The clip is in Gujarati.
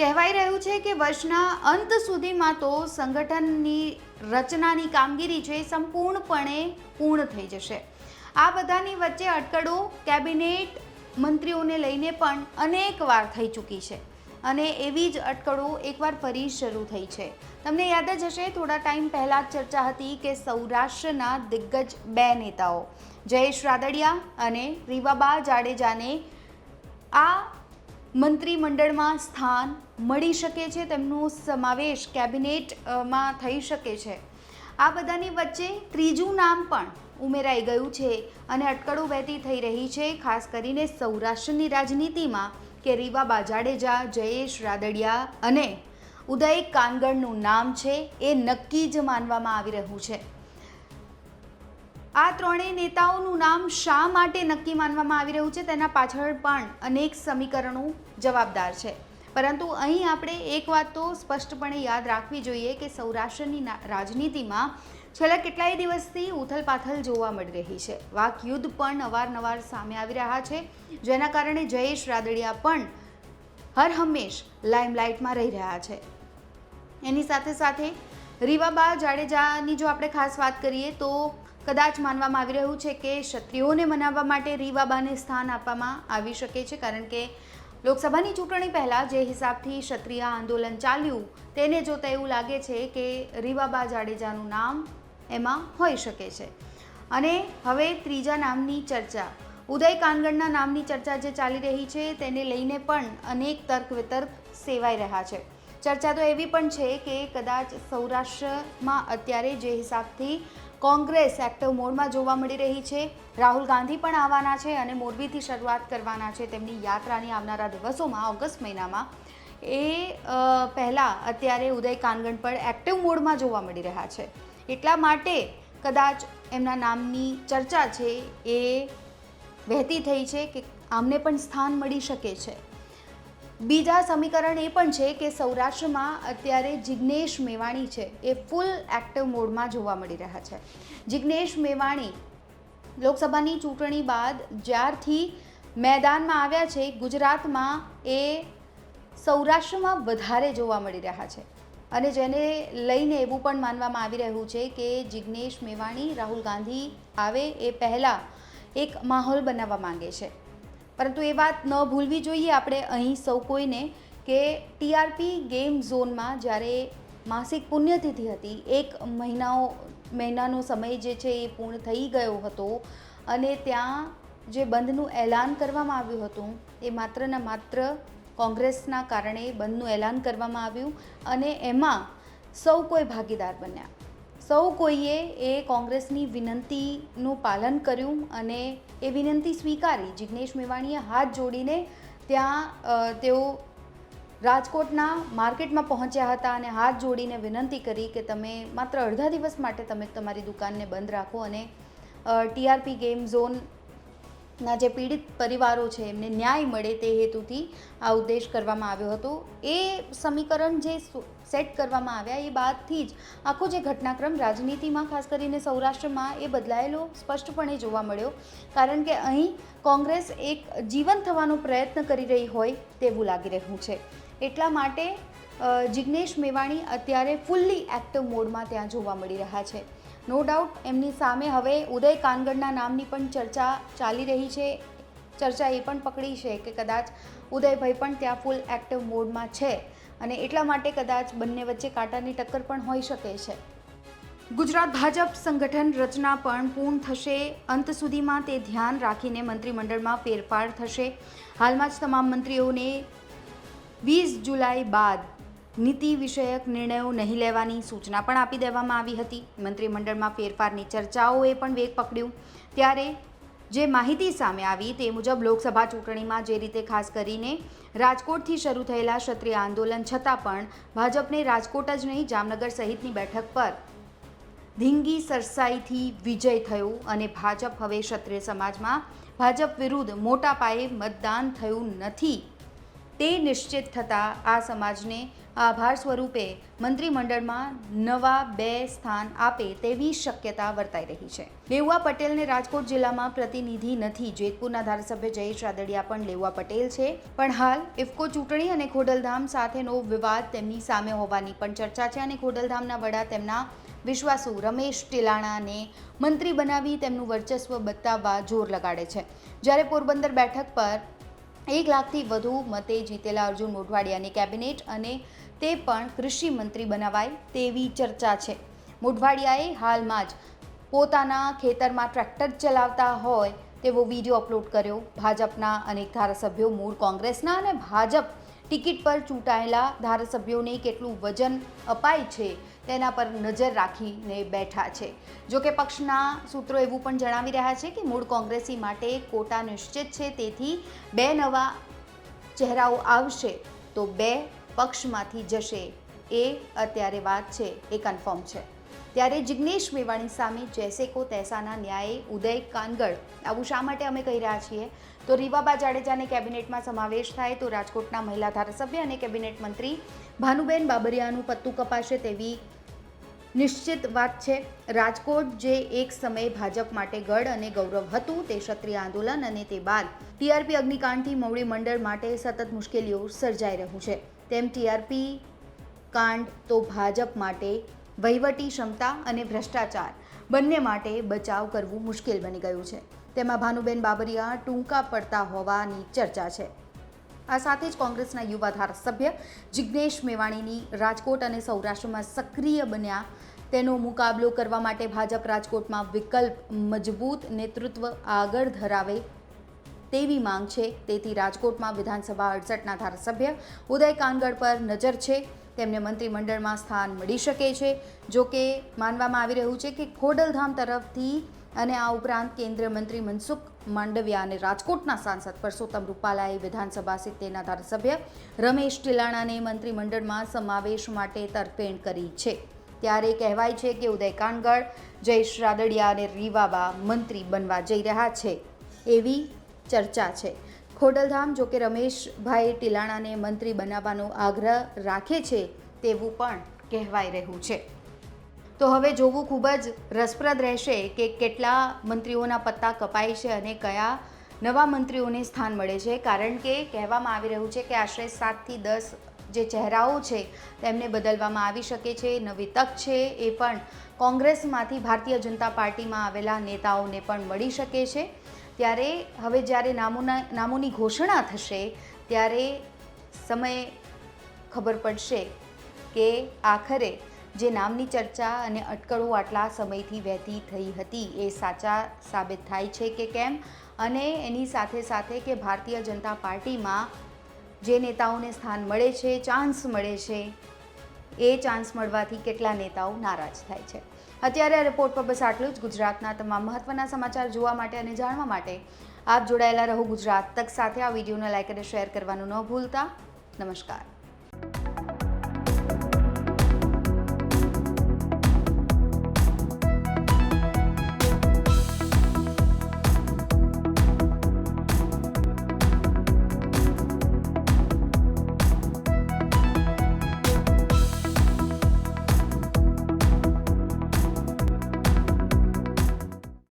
કહેવાઈ રહ્યું છે કે વર્ષના અંત સુધીમાં તો સંગઠનની રચનાની કામગીરી છે સંપૂર્ણપણે પૂર્ણ થઈ જશે. આ બધાની વચ્ચે અટકળો કેબિનેટ મંત્રીઓને લઈને પણ અનેક વાર થઈ ચૂકી છે અને એવી જ અટકળો એકવાર ફરી શરૂ થઈ છે. તમને યાદ જ હશે, થોડા ટાઈમ પહેલાં જ ચર્ચા હતી કે સૌરાષ્ટ્રના દિગ્ગજ બે નેતાઓ, જયેશ રાદડિયા અને રીવાબા જાડેજાને આ મંત્રીમંડળમાં સ્થાન મળી શકે છે, તેમનો સમાવેશ કેબિનેટમાં થઈ શકે છે. આ બધાની વચ્ચે ત્રીજું નામ પણ ઉમેરાઈ ગયું છે અને અટકળો વહેતી થઈ રહી છે, ખાસ કરીને સૌરાષ્ટ્રની રાજનીતિમાં કે રીવાબા જાડેજા જયેશ રાદડિયા અને ઉદય કાનગડનું નામ છે, એ નક્કી જ માનવામાં આવી રહ્યું છે. આ ત્રણેય નેતાઓનું નામ શા માટે નક્કી માનવામાં આવી રહ્યું છે, તેના પાછળ પણ અનેક સમીકરણો જવાબદાર છે. પરંતુ અહીં આપણે એક વાત તો સ્પષ્ટપણે યાદ રાખવી જોઈએ કે સૌરાષ્ટ્રની રાજનીતિમાં છેલ્લા કેટલાય દિવસથી ઉથલપાથલ જોવા મળી રહી છે. વાક યુદ્ધ પણ અવારનવાર સામે આવી રહ્યા છે, જેના કારણે જયેશ રાદડિયા પણ હર હંમેશ લાઇમલાઇટમાં રહી રહ્યા છે. એની સાથે સાથે રીવાબા જાડેજાની જો આપણે ખાસ વાત કરીએ તો કદાચ માનવામાં આવી રહ્યું છે કે ક્ષત્રિયોને મનાવવા માટે રીવાબાને સ્થાન આપવામાં આવી શકે છે, કારણ કે લોકસભાની ચૂંટણી પહેલાં જે હિસાબથી ક્ષત્રિય આંદોલન ચાલ્યું, તેને જોતાં એવું લાગે છે કે રીવાબા જાડેજાનું નામ એમાં હોઈ શકે છે. અને હવે ત્રીજા નામની ચર્ચા. ઉદય કાનગડના નામની ચર્ચા જે ચાલી રહી છે, તેને લઈને પણ અનેક તર્ક વિતર્ક સેવાઈ રહ્યા છે. ચર્ચા તો એવી પણ છે કે કદાચ સૌરાષ્ટ્રમાં અત્યારે જે હિસાબથી કોંગ્રેસ એક્ટિવ મોડમાં જોવા મળી રહી છે. રાહુલ ગાંધી પણ આવવાના છે અને મોરબીથી શરૂઆત કરવાના છે તેમની યાત્રાની આવનારા દિવસોમાં ઓગસ્ટ મહિનામાં. એ પહેલાં અત્યારે ઉદય કાનગણ પણ એક્ટિવ મોડમાં જોવા મળી રહ્યા છે. એટલા માટે કદાચ એમના નામની ચર્ચા છે એ વહેતી થઈ છે કે આમને પણ સ્થાન મળી શકે છે. બીજા સમીકરણ એ પણ છે કે સૌરાષ્ટ્રમાં અત્યારે જિગ્નેશ મેવાણી છે, એ ફૂલ એક્ટિવ મોડમાં જોવા મળી રહ્યા છે. જિગ્નેશ મેવાણી લોકસભાની ચૂંટણી બાદ જ્યારથી મેદાનમાં આવ્યા છે, ગુજરાતમાં એ સૌરાષ્ટ્રમાં વધારે જોવા મળી રહ્યા છે. અને જેને લઈને એવું પણ માનવામાં આવી રહ્યું છે કે જિગ્નેશ મેવાણી રાહુલ ગાંધી આવે એ પહેલાં એક માહોલ બનાવવા માંગે છે. પરંતુ એ વાત ન ભૂલવી જોઈએ. આપણે અહીં સૌ કોઈને કે ટીઆરપી ગેમ ઝોનમાં જ્યારે માસિક પુણ્યતિથિ હતી, એક મહિનાઓ, મહિનાનો સમય જે છે એ પૂર્ણ થઈ ગયો હતો અને ત્યાં જે બંધનું એલાન કરવામાં આવ્યું હતું, એ માત્ર ને માત્ર કોંગ્રેસના કારણે બંધનું એલાન કરવામાં આવ્યું અને એમાં સૌ કોઈ ભાગીદાર બન્યા. સૌ કોઈએ એ કોંગ્રેસની વિનંતીનું પાલન કર્યું અને એ વિનંતી સ્વીકારી. જિગ્નેશ મેવાણીએ હાથ જોડીને ત્યાં તેઓ રાજકોટના માર્કેટમાં પહોંચ્યા હતા અને હાથ જોડીને વિનંતી કરી કે તમે માત્ર અડધા દિવસ માટે તમે તમારી દુકાનને બંધ રાખો અને ટીઆરપી ગેમ ઝોનના જે પીડિત પરિવારો છે, એમને ન્યાય મળે તે હેતુથી આ ઉદ્દેશ કરવામાં આવ્યો હતો. એ સમીકરણ જે સેટ કરવામાં આવ્યા, એ બાદથી જ આખો જે ઘટનાક્રમ રાજનીતિમાં, ખાસ કરીને સૌરાષ્ટ્રમાં, એ બદલાયેલો સ્પષ્ટપણે જોવા મળ્યો. કારણ કે અહીં કોંગ્રેસ એક જીવન થવાનો પ્રયત્ન કરી રહી હોય તેવું લાગી રહ્યું છે. એટલા માટે જિજ્ઞેશ મેવાણી અત્યારે ફૂલ્લી એક્ટિવ મોડમાં ત્યાં જોવા મળી રહ્યા છે. નો ડાઉટ એમની સામે હવે ઉદય કાનગડના નામની પણ ચર્ચા ચાલી રહી છે. ચર્ચા એ પણ પકડી છે કે કદાચ ઉદયભાઈ પણ ત્યાં ફૂલ એક્ટિવ મોડમાં છે અને એટલા માટે કદાચ બંને વચ્ચે કાંટાની ટક્કર પણ હોઈ શકે છે. ગુજરાત ભાજપ સંગઠન રચના પણ પૂર્ણ થશે. અંત સુધીમાં તે ધ્યાન રાખીને મંત્રીમંડળમાં ફેરફાર થશે. હાલમાં જ તમામ મંત્રીઓને વીસ જુલાઈ બાદ નીતિ વિષયક નિર્ણયો નહીં લેવાની સૂચના પણ આપી દેવામાં આવી હતી. મંત્રીમંડળમાં ફેરફારની ચર્ચાઓએ પણ વેગ પકડ્યું. ત્યારે જે માહિતી સામે આવી તે મુજબ લોકસભા ચૂંટણીમાં જે રીતે ખાસ કરીને રાજકોટથી શરૂ થયેલા ક્ષત્રિય આંદોલન છતાં પણ ભાજપને રાજકોટ જ નહીં, જામનગર સહિતની બેઠક પર ધીંગી સરસાઈથી વિજય થયો અને ભાજપ હવે ક્ષત્રિય સમાજમાં ભાજપ વિરુદ્ધ મોટા પાયે મતદાન થયું નથી. તે નિશ્ચિત થતાં આ સમાજને આભાર સ્વરૂપે મંત્રીમંડળમાં નવા બે સ્થાન આપે તેવી શક્યતા વર્તાઈ રહી છે. લેઉવા પટેલને રાજકોટ જિલ્લામાં પ્રતિનિધિ નથી. જેતપુરના ધારાસભ્ય જયેશ રાદડિયા પણ લેઉવા પટેલ છે. પણ હાલ ઇફકો ચૂંટણી અને ખોડલધામ સાથેનો વિવાદ તેમની સામે હોવાની પણ ચર્ચા છે અને ખોડલધામના વડા તેમના વિશ્વાસુ રમેશ ટીલાણાને મંત્રી બનાવી તેમનું વર્ચસ્વ બતાવવા જોર લગાડે છે. જ્યારે પોરબંદર બેઠક પર એક લાખથી વધુ મતે જીતેલા અર્જુન મોઢવાડિયાની કેબિનેટ અને તે પણ કૃષિ મંત્રી બનાવાય તેવી ચર્ચા છે. મોઢવાડિયાએ હાલમાં જ પોતાના ખેતરમાં ટ્રેક્ટર ચલાવતા હોય તેવો વીડિયો અપલોડ કર્યો. ભાજપના અનેક ધારાસભ્યો, મૂળ કોંગ્રેસના અને ભાજપ ટિકિટ પર ચૂંટાયેલા ધારાસભ્યોને કેટલું વજન અપાય છે તેના પર નજર રાખીને બેઠા છે. જો કે પક્ષના સૂત્રો એવું પણ જણાવી રહ્યા છે કે મૂળ કોંગ્રેસી માટે કોટા નિશ્ચિત છે, તેથી બે નવા ચહેરાઓ આવશે તો બે પક્ષમાંથી જશે. એ અત્યારે વાત છે, એ કન્ફર્મ છે. ત્યારે જિગ્નેશ મેવાણી સામે જૈસે કો તૈસાના ન્યાયે ઉદય કાનગડ આવું શા માટે અમે કહી રહ્યા છીએ? તો રીવાબા જાડેજાને કેબિનેટમાં સમાવેશ થાય તો રાજકોટના મહિલા ધારાસભ્ય અને કેબિનેટ મંત્રી ભાનુબેન બાબરિયાનું પત્તું કપાશે તેવી નિશ્ચિત વાત છે. રાજકોટ જે એક સમયે ભાજપ માટે ગઢ અને ગૌરવ હતું તે ક્ષત્રિય આંદોલન અને તે બાદ ટીઆરપી અગ્નિકાંડથી મવડી મંડળ માટે સતત મુશ્કેલીઓ સર્જાઈ રહ્યું છે. તેમ ટીઆરપી કાંડ તો ભાજપ માટે વહીવટી ક્ષમતા અને ભ્રષ્ટાચાર બંને માટે બચાવ કરવું મુશ્કેલ બની ગયું છે. તેમાં ભાનુબેન બાબરિયા ટૂંકા પડતા હોવાની ચર્ચા છે. આ સાથે જ કોંગ્રેસના યુવા ધારાસભ્ય જિગ્નેશ મેવાણીની રાજકોટ અને સૌરાષ્ટ્રમાં સક્રિય બન્યા. તેનો મુકાબલો કરવા માટે ભાજપ રાજકોટમાં વિકલ્પ મજબૂત નેતૃત્વ આગળ ધરાવે તેવી માંગ છે. તેથી રાજકોટમાં વિધાનસભા અડસઠના ધારાસભ્ય ઉદય કાનગડ પર નજર છે. તેમને મંત્રીમંડળમાં સ્થાન મળી શકે છે. જો કે માનવામાં આવી રહ્યું છે કે ખોડલધામ તરફથી અને આ ઉપરાંત કેન્દ્રીય મંત્રી મનસુખ માંડવિયા અને રાજકોટના સાંસદ પરસોત્તમ રૂપાલાએ વિધાનસભા સિત્તેરના ધારાસભ્ય રમેશ ટીલાણાને મંત્રીમંડળમાં સમાવેશ માટે તરફેણ કરી છે. ત્યારે કહેવાય છે કે ઉદય કાનગડ જયેશ રાદડિયા અને રીવાબા મંત્રી બનવા જઈ રહ્યા છે એવી ચર્ચા છે. ખોડલધામ જો કે રમેશભાઈ ટીલાણાને મંત્રી બનાવવાનો આગ્રહ રાખે છે તેવું પણ કહેવાય રહ્યું છે. તો હવે જોવું ખૂબ જ રસપ્રદ રહેશે કે કેટલા મંત્રીઓના પત્તા કપાય છે અને કયા નવા મંત્રીઓને સ્થાન મળે છે. કારણ કે કહેવામાં આવી રહ્યું છે કે આશરે સાતથી દસ જે ચહેરાઓ છે તેમને બદલવામાં આવી શકે છે. નવી તક છે એ પણ કોંગ્રેસમાંથી ભારતીય જનતા પાર્ટીમાં આવેલા નેતાઓને પણ મળી શકે છે. ત્યારે હવે જ્યારે નામોના નામોની ઘોષણા થશે ત્યારે સમય ખબર પડશે કે આખરે જે નામની ચર્ચા અને અટકળો આટલા સમયથી વહેતી થઈ હતી એ સાચા સાબિત થાય છે કે કેમ? અને એની સાથે સાથે કે ભારતીય જનતા પાર્ટીમાં જે નેતાઓને સ્થાન મળે છે, ચાન્સ મળે છે, એ ચાન્સ મળવાથી કેટલા નેતાઓ નારાજ થાય છે. અત્યારે આ રિપોર્ટ પર બસ આટલું જ. ગુજરાતના તમામ મહત્ત્વના સમાચાર જોવા માટે અને જાણવા માટે આપ જોડાયેલા રહો ગુજરાત તક સાથે. આ વિડીયોને લાઇક અને શેર કરવાનું ન ભૂલતા. નમસ્કાર.